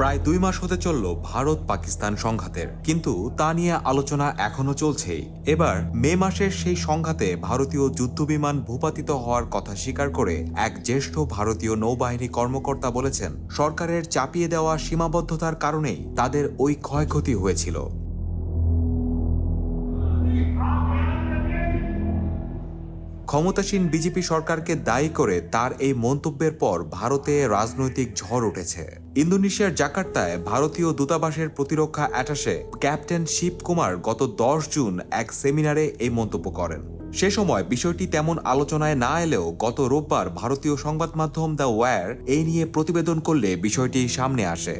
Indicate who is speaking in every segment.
Speaker 1: প্রায় দুই মাস হতে চলল ভারত পাকিস্তান সংঘাতের। কিন্তু তা নিয়ে আলোচনা এখনও চলছেই। এবার মে মাসের সেই সংঘাতে ভারতীয় যুদ্ধবিমান ভূপাতিত হওয়ার কথা স্বীকার করে এক জ্যেষ্ঠ ভারতীয় নৌবাহিনী কর্মকর্তা বলেছেন, সরকারের চাপিয়ে দেওয়া সীমাবদ্ধতার কারণেই তাদের ওই ক্ষয়ক্ষতি হয়েছিল। ক্ষমতাসীন বিজেপি সরকারকে দায়ী করে তার এই মন্তব্যের পর ভারতে রাজনৈতিক ঝড় উঠেছে। ইন্দোনেশিয়ার জাকার্তায় ভারতীয় দূতাবাসের প্রতিরক্ষা অ্যাটাসে ক্যাপ্টেন শিব কুমার গত দশ জুন এক সেমিনারে এই মন্তব্য করেন। সে সময় বিষয়টি তেমন আলোচনায় না এলেও গত রোববার ভারতীয় সংবাদ মাধ্যম দ্য ওয়্যার এই নিয়ে প্রতিবেদন করলে বিষয়টি সামনে আসে।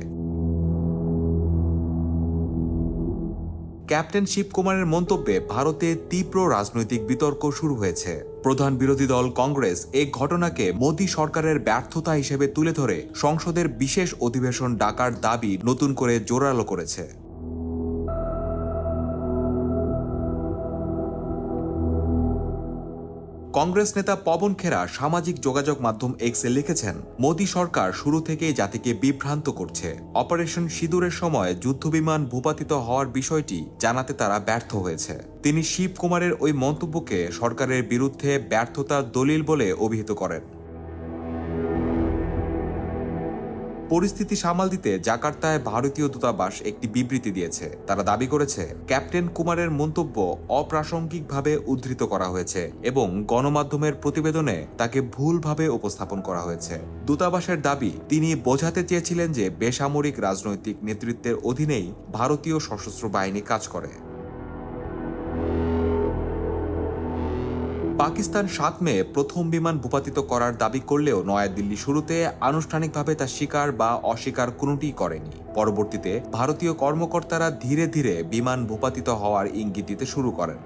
Speaker 1: ক্যাপ্টেন শিবকুমারের মন্তব্যে ভারতে তীব্র রাজনৈতিক বিতর্ক শুরু হয়েছে। প্রধান বিরোধী দল কংগ্রেস এই ঘটনাকে মোদী সরকারের ব্যর্থতা হিসেবে তুলে ধরে সংসদের বিশেষ অধিবেশন ডাকার দাবি নতুন করে জোরালো করেছে। কংগ্রেস নেতা পবন খেরা সামাজিক যোগাযোগ মাধ্যম এক্সে লিখেছেন, মোদী সরকার শুরু থেকেই জাতিকে বিভ্রান্ত করছে। অপারেশন সিঁদুরের সময় যুদ্ধবিমান ভূপাতিত হওয়ার বিষয়টি জানাতে তারা ব্যর্থ হয়েছে। তিনি শিব কুমারের ওই মন্তব্যকে সরকারের বিরুদ্ধে ব্যর্থতার দলিল বলে অভিহিত করেন। পরিস্থিতি সামাল দিতে জাকার্তায় ভারতীয় দূতাবাস একটি বিবৃতি দিয়েছে। তারা দাবি করেছে, ক্যাপ্টেন কুমারের মন্তব্য অপ্রাসঙ্গিকভাবে উদ্ধৃত করা হয়েছে এবং গণমাধ্যমের প্রতিবেদনে তাকে ভুলভাবে উপস্থাপন করা হয়েছে। দূতাবাসের দাবি, তিনি বোঝাতে চেয়েছিলেন যে বেসামরিক রাজনৈতিক নেতৃত্বের অধীনেই ভারতীয় সশস্ত্র বাহিনী কাজ করে। পাকিস্তান সাত মে প্রথম বিমান ভূপাতিত করার দাবি করলেও নয়াদিল্লি শুরুতে আনুষ্ঠানিকভাবে তা স্বীকার বা অস্বীকার কোনোটিই করেনি। পরবর্তীতে ভারতীয় কর্মকর্তারা ধীরে ধীরে বিমান ভূপাতিত হওয়ার ইঙ্গিত দিতে শুরু করেন।